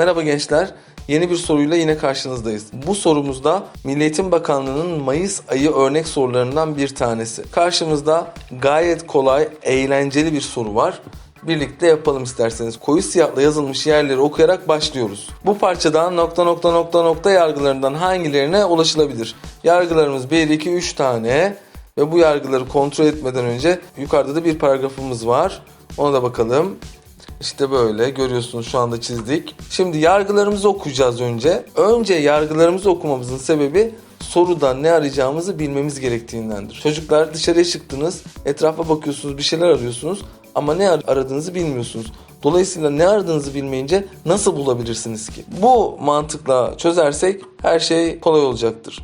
Merhaba gençler. Yeni bir soruyla yine karşınızdayız. Bu sorumuzda Milli Eğitim Bakanlığı'nın Mayıs ayı örnek sorularından bir tanesi. Karşımızda gayet kolay, eğlenceli bir soru var. Birlikte yapalım isterseniz. Koyu siyahla yazılmış yerleri okuyarak başlıyoruz. Bu parçadan nokta nokta nokta nokta yargılarından hangilerine ulaşılabilir? Yargılarımız 1, 2, 3 tane ve bu yargıları kontrol etmeden önce yukarıda da bir paragrafımız var. Ona da bakalım. İşte böyle görüyorsunuz şu anda çizdik. Şimdi yargılarımızı okuyacağız önce. Önce yargılarımızı okumamızın sebebi soruda ne arayacağımızı bilmemiz gerektiğindendir. Çocuklar dışarıya çıktınız, etrafa bakıyorsunuz, bir şeyler arıyorsunuz ama ne ar- aradığınızı bilmiyorsunuz. Dolayısıyla ne aradığınızı bilmeyince nasıl bulabilirsiniz ki? Bu mantıkla çözersek her şey kolay olacaktır.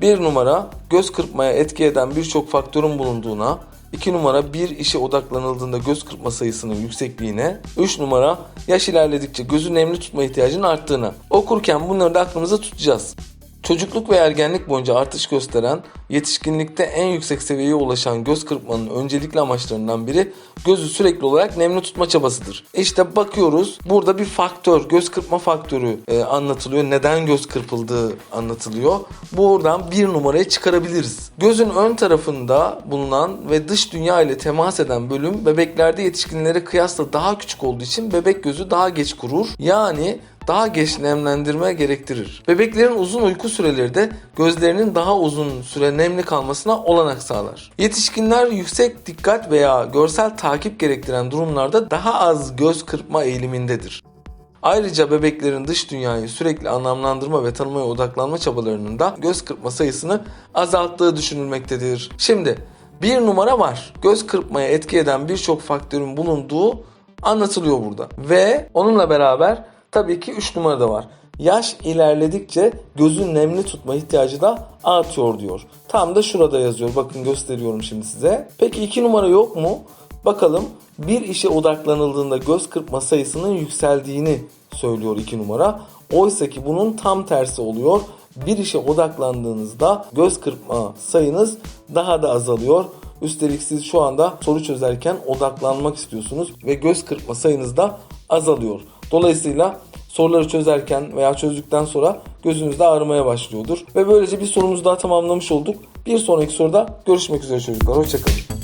Bir numara göz kırpmaya etki eden birçok faktörün bulunduğuna, 2 numara bir işe odaklanıldığında göz kırpma sayısının yüksekliğine, 3 numara yaş ilerledikçe gözü nemli tutma ihtiyacının arttığına. Okurken bunları da aklımıza tutacağız. Çocukluk ve ergenlik boyunca artış gösteren, yetişkinlikte en yüksek seviyeye ulaşan göz kırpmanın öncelikli amaçlarından biri gözü sürekli olarak nemli tutma çabasıdır. İşte bakıyoruz burada bir faktör, göz kırpma faktörü e, anlatılıyor. Neden göz kırpıldığı anlatılıyor. Buradan bir numaraya çıkarabiliriz. Gözün ön tarafında bulunan ve dış dünya ile temas eden bölüm bebeklerde yetişkinlere kıyasla daha küçük olduğu için bebek gözü daha geç kurur. Yani daha geç nemlendirme gerektirir. Bebeklerin uzun uyku süreleri de gözlerinin daha uzun süre nemli kalmasına olanak sağlar. Yetişkinler yüksek dikkat veya görsel takip gerektiren durumlarda daha az göz kırpma eğilimindedir. Ayrıca bebeklerin dış dünyayı sürekli anlamlandırma ve tanımaya odaklanma çabalarının da göz kırpma sayısını azalttığı düşünülmektedir. Şimdi bir numara var. Göz kırpmaya etki eden birçok faktörün bulunduğu anlatılıyor burada. Ve onunla beraber tabii ki 3 numara da var. Yaş ilerledikçe gözün nemli tutma ihtiyacı da artıyor diyor. Tam da şurada yazıyor. Bakın gösteriyorum şimdi size. Peki 2 numara yok mu? Bakalım bir işe odaklanıldığında göz kırpma sayısının yükseldiğini söylüyor 2 numara. Oysa ki bunun tam tersi oluyor. Bir işe odaklandığınızda göz kırpma sayınız daha da azalıyor. Üstelik siz şu anda soru çözerken odaklanmak istiyorsunuz ve göz kırpma sayınız da azalıyor. Dolayısıyla soruları çözerken veya çözdükten sonra gözünüzde ağrımaya başlıyordur. Ve böylece bir sorumuzu daha tamamlamış olduk. Bir sonraki soruda görüşmek üzere çocuklar. Hoşçakalın.